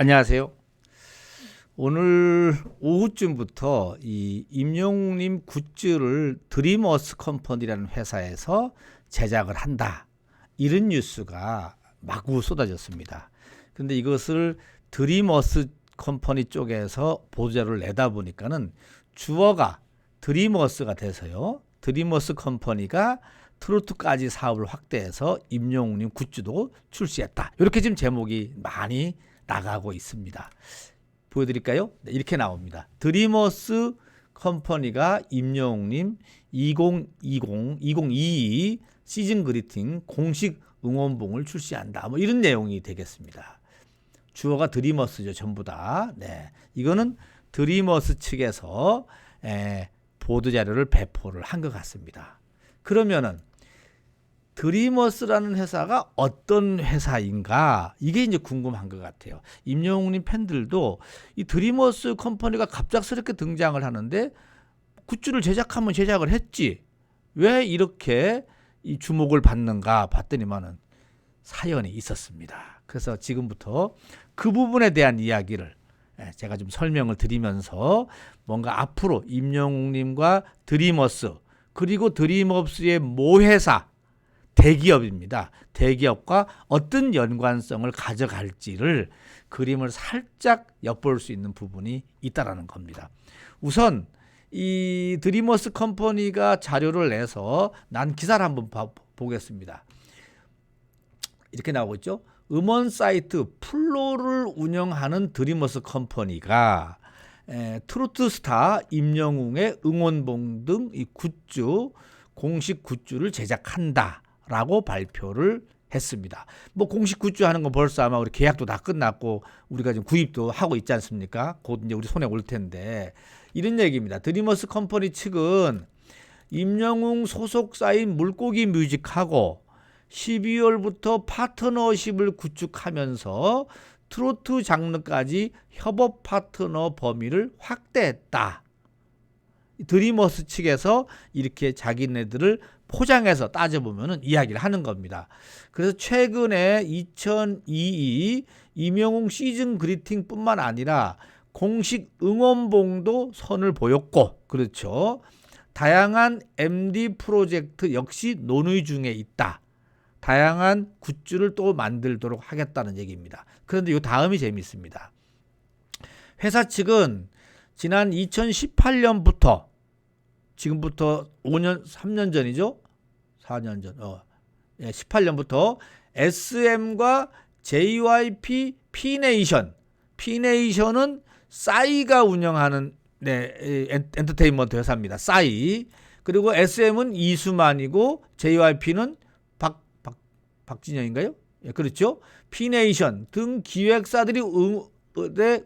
안녕하세요. 오늘 오후쯤부터 이 임영웅님 굿즈를 드리머스 컴퍼니라는 회사에서 제작을 한다. 이런 뉴스가 마구 쏟아졌습니다. 근데 이것을 드리머스 컴퍼니 쪽에서 보도자료를 내다 보니까는 주어가 드리머스가 돼서요. 드리머스 컴퍼니가 트로트까지 사업을 확대해서 임영웅님 굿즈도 출시했다. 이렇게 지금 제목이 많이 나가고 있습니다. 보여드릴까요? 네, 이렇게 나옵니다. 드리머스 컴퍼니가 임영웅님 2020, 2022 시즌 그리팅 공식 응원봉을 출시한다. 뭐 이런 내용이 되겠습니다. 주어가 드리머스죠, 전부 다. 네. 이거는 드리머스 측에서 에, 보도 자료를 배포를 한 것 같습니다. 그러면은 드리머스라는 회사가 어떤 회사인가 이게 이제 궁금한 것 같아요. 임영웅님 팬들도 이 드리머스 컴퍼니가 갑작스럽게 등장을 하는데 굿즈를 제작하면 제작을 했지 왜 이렇게 이 주목을 받는가 봤더니만은 사연이 있었습니다. 그래서 지금부터 그 부분에 대한 이야기를 예, 제가 좀 설명을 드리면서 뭔가 앞으로 임영웅님과 드리머스 그리고 드리머스의 모회사 대기업입니다. 대기업과 어떤 연관성을 가져갈지를 그림을 살짝 엿볼 수 있는 부분이 있다라는 겁니다. 우선 이 드리머스 컴퍼니가 자료를 내서 난 기사를 한번 봐, 보겠습니다. 이렇게 나오고 있죠. 음원 사이트 플로를 운영하는 드리머스 컴퍼니가 에, 트로트 스타 임영웅의 응원봉 등 이 굿즈 공식 굿즈를 제작한다. 라고 발표를 했습니다. 뭐 공식 굿즈 하는 건 벌써 아마 우리 계약도 다 끝났고 우리가 지금 구입도 하고 있지 않습니까? 곧 이제 우리 손에 올 텐데 이런 얘기입니다. 드리머스 컴퍼니 측은 임영웅 소속사인 물고기 뮤직하고 12월부터 파트너십을 구축하면서 트로트 장르까지 협업 파트너 범위를 확대했다. 드리머스 측에서 이렇게 자기네들을 포장해서 따져보면 이야기를 하는 겁니다. 그래서 최근에 2022 임영웅 시즌 그리팅 뿐만 아니라 공식 응원봉도 선을 보였고, 그렇죠. 다양한 MD 프로젝트 역시 논의 중에 있다. 다양한 굿즈를 또 만들도록 하겠다는 얘기입니다. 그런데 이 다음이 재밌습니다. 회사 측은 지난 2018년부터 지금부터 5년, 3년 전이죠? 4년 전, 어, 예, 18년부터 SM과 JYP 피네이션, 피네이션은 싸이가 운영하는 네, 엔터테인먼트 회사입니다. 싸이. 그리고 SM은 이수만이고 JYP는 박, 박, 박진영인가요? 예, 그렇죠. 피네이션 등 기획사들이 음,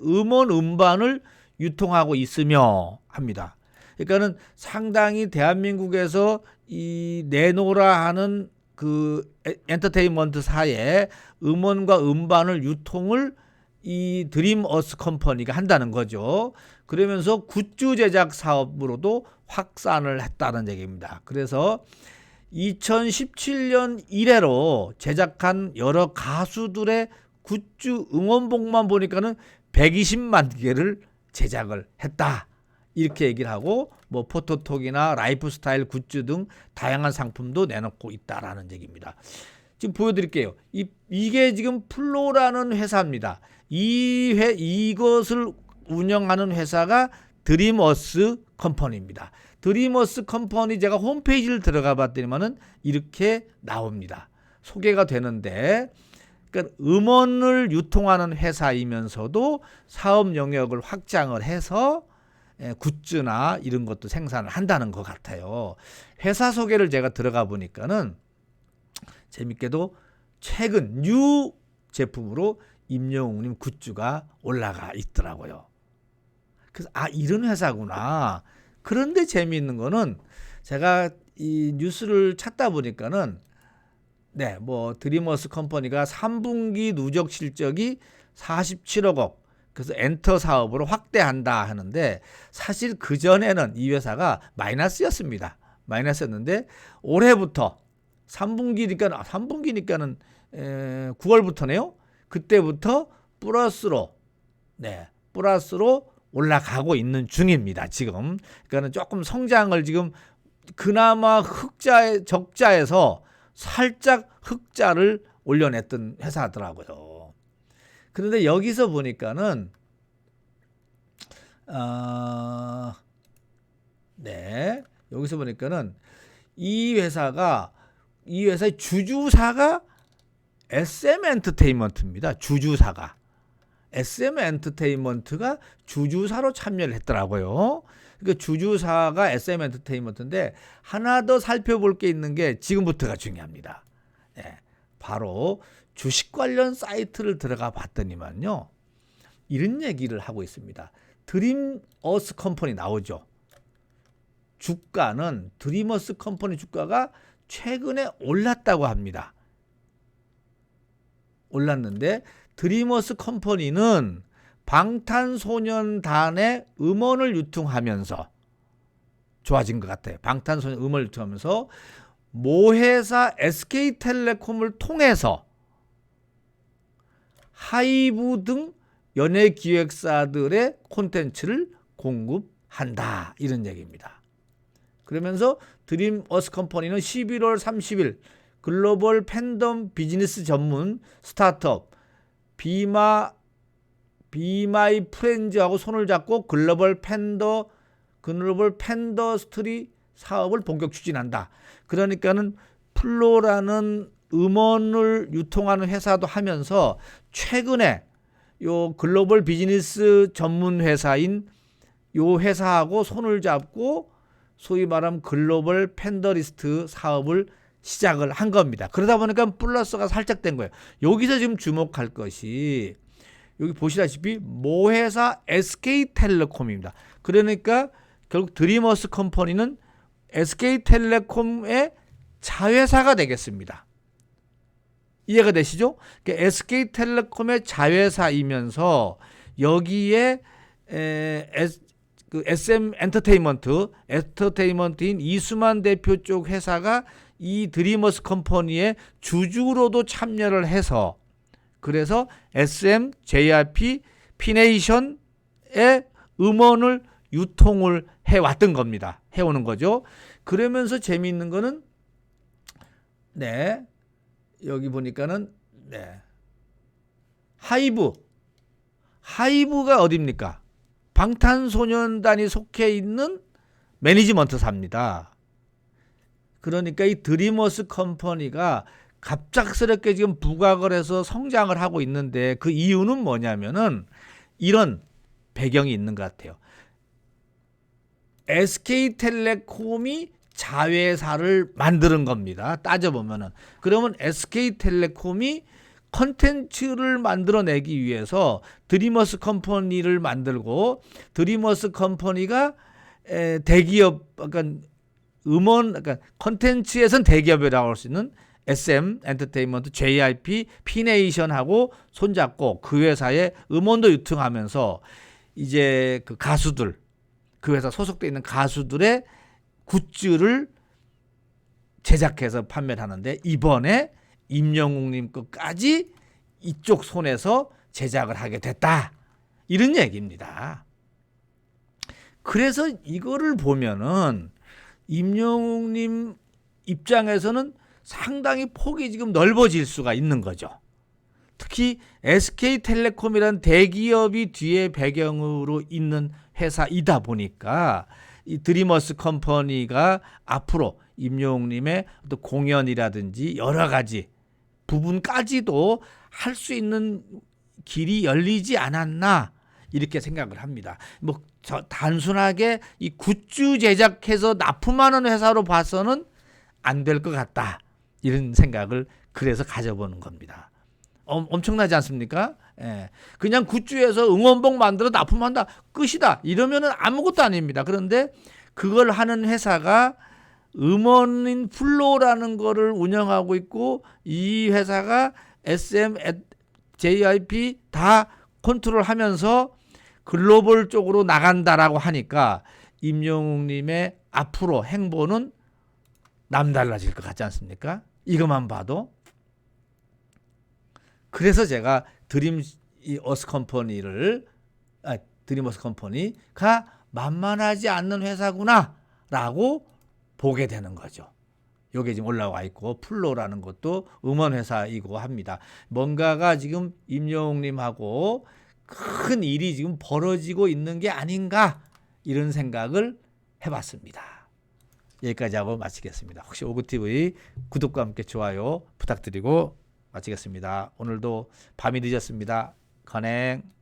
음원 음반을 유통하고 있으며 합니다. 그러니까는 상당히 대한민국에서 이 내노라 하는 그 엔터테인먼트 사에 음원과 음반을 유통을 이 드림 어스 컴퍼니가 한다는 거죠. 그러면서 굿즈 제작 사업으로도 확산을 했다는 얘기입니다. 그래서 2017년 이래로 제작한 여러 가수들의 굿즈 응원봉만 보니까는 120만 개를 제작을 했다. 이렇게 얘기를 하고 뭐 포토톡이나 라이프스타일 굿즈 등 다양한 상품도 내놓고 있다라는 얘기입니다. 지금 보여드릴게요. 이, 이게 지금 플로라는 회사입니다. 이 회, 이것을 운영하는 회사가 드림어스 컴퍼니입니다. 드림어스 컴퍼니 제가 홈페이지를 들어가 봤더니만은 이렇게 나옵니다. 소개가 되는데 그러니까 음원을 유통하는 회사이면서도 사업 영역을 확장을 해서 예, 굿즈나 이런 것도 생산을 한다는 것 같아요. 회사 소개를 제가 들어가 보니까는 재밌게도 최근 뉴 제품으로 임영웅님 굿즈가 올라가 있더라고요. 그래서 아 이런 회사구나. 그런데 재미있는 거는 제가 이 뉴스를 찾다 보니까는 네, 뭐 드리머스 컴퍼니가 3분기 누적 실적이 47억 원, 그래서 엔터 사업으로 확대한다 하는데 사실 그 전에는 이 회사가 마이너스였습니다. 마이너스였는데 올해부터 3분기니까 3분기니까는 에, 9월부터네요. 그때부터 플러스로 네, 플러스로 올라가고 있는 중입니다. 지금 그러니까는 조금 성장을 지금 그나마 흑자의 적자에서 살짝 흑자를 올려냈던 회사더라고요. 그런데 여기서 보니까는 어, 네 여기서 보니까는 이 회사가 이 회사의 주주사가 SM 엔터테인먼트입니다. 주주사가 SM 엔터테인먼트가 주주사로 참여를 했더라고요. 그러니까 주주사가 SM 엔터테인먼트인데 하나 더 살펴볼 게 있는 게 지금부터가 중요합니다. 예, 바로 주식 관련 사이트를 들어가 봤더니만요. 이런 얘기를 하고 있습니다. 드림어스 컴퍼니 나오죠. 주가는 드리머스 컴퍼니 주가가 최근에 올랐다고 합니다. 올랐는데 드리머스 컴퍼니는 방탄소년단의 음원을 유통하면서 좋아진 것 같아요. 방탄소년 음원을 유통하면서 모회사 SK텔레콤을 통해서 하이브 등 연예 기획사들의 콘텐츠를 공급한다 이런 얘기입니다. 그러면서 드림 어스 컴퍼니는 11월 30일 글로벌 팬덤 비즈니스 전문 스타트업 비마 비마이 프렌즈하고 손을 잡고 글로벌 팬더 글로벌 팬더스트리 사업을 본격 추진한다. 그러니까는 플로라는 음원을 유통하는 회사도 하면서 최근에 요 글로벌 비즈니스 전문 회사인 요 회사하고 손을 잡고 소위 말하면 글로벌 팬더리스트 사업을 시작을 한 겁니다. 그러다 보니까 플러스가 살짝 된 거예요. 여기서 지금 주목할 것이 여기 보시다시피 모회사 SK텔레콤입니다. 그러니까 결국 드리머스 컴퍼니는 SK텔레콤의 자회사가 되겠습니다. 이해가 되시죠? 그러니까 SK텔레콤의 자회사이면서 여기에 에, S, 그 SM 엔터테인먼트, 엔터테인먼트인 이수만 대표 쪽 회사가 이 드리머스 컴퍼니의 주주로도 참여를 해서 그래서 SM, JRP, 피네이션의 음원을 유통을 해왔던 겁니다. 해오는 거죠. 그러면서 재미있는 거는 네 여기 보니까는 네 하이브 하이브가 어디입니까? 방탄소년단이 속해 있는 매니지먼트사입니다. 그러니까 이 드리머스 컴퍼니가 갑작스럽게 지금 부각을 해서 성장을 하고 있는데 그 이유는 뭐냐면은 이런 배경이 있는 것 같아요. SK텔레콤이 자회사를 만드는 겁니다. 따져보면은. 그러면 SK텔레콤이 컨텐츠를 만들어내기 위해서 드리머스 컴퍼니를 만들고 드리머스 컴퍼니가 에, 대기업 약간 음원 약간 컨텐츠에선 대기업이라고 할 수 있는 SM 엔터테인먼트, JIP, 피네이션하고 손잡고 그 회사의 음원도 유통하면서 이제 그 가수들 그 회사 소속돼 있는 가수들의 굿즈를 제작해서 판매를 하는데 이번에 임영웅님 것까지 이쪽 손에서 제작을 하게 됐다. 이런 얘기입니다. 그래서 이거를 보면은 임영웅님 입장에서는 상당히 폭이 지금 넓어질 수가 있는 거죠. 특히 SK텔레콤이란 대기업이 뒤에 배경으로 있는 회사이다 보니까 이 드리머스 컴퍼니가 앞으로 임영웅님의 또 공연이라든지 여러 가지 부분까지도 할 수 있는 길이 열리지 않았나 이렇게 생각을 합니다. 뭐 단순하게 이 굿즈 제작해서 납품하는 회사로 봐서는 안 될 것 같다 이런 생각을 그래서 가져보는 겁니다. 어, 엄청나지 않습니까? 예. 그냥 굿즈에서 응원봉 만들어 납품한다 끝이다 이러면은 아무것도 아닙니다. 그런데 그걸 하는 회사가 음원인 플로라는 거를 운영하고 있고 이 회사가 SM, JIP 다 컨트롤하면서 글로벌 쪽으로 나간다라고 하니까 임영웅님의 앞으로 행보는 남달라질 것 같지 않습니까? 이것만 봐도 그래서 제가 드림 이 어스 컴퍼니를 아, 드리머스 컴퍼니가 만만하지 않는 회사구나라고 보게 되는 거죠. 요게 지금 올라와 있고 플로라는 것도 음원 회사이고 합니다. 뭔가가 지금 임영웅님하고 큰 일이 지금 벌어지고 있는 게 아닌가 이런 생각을 해봤습니다. 여기까지 하고 마치겠습니다. 혹시 오구TV 구독과 함께 좋아요 부탁드리고 마치겠습니다. 오늘도 밤이 늦었습니다. 건행.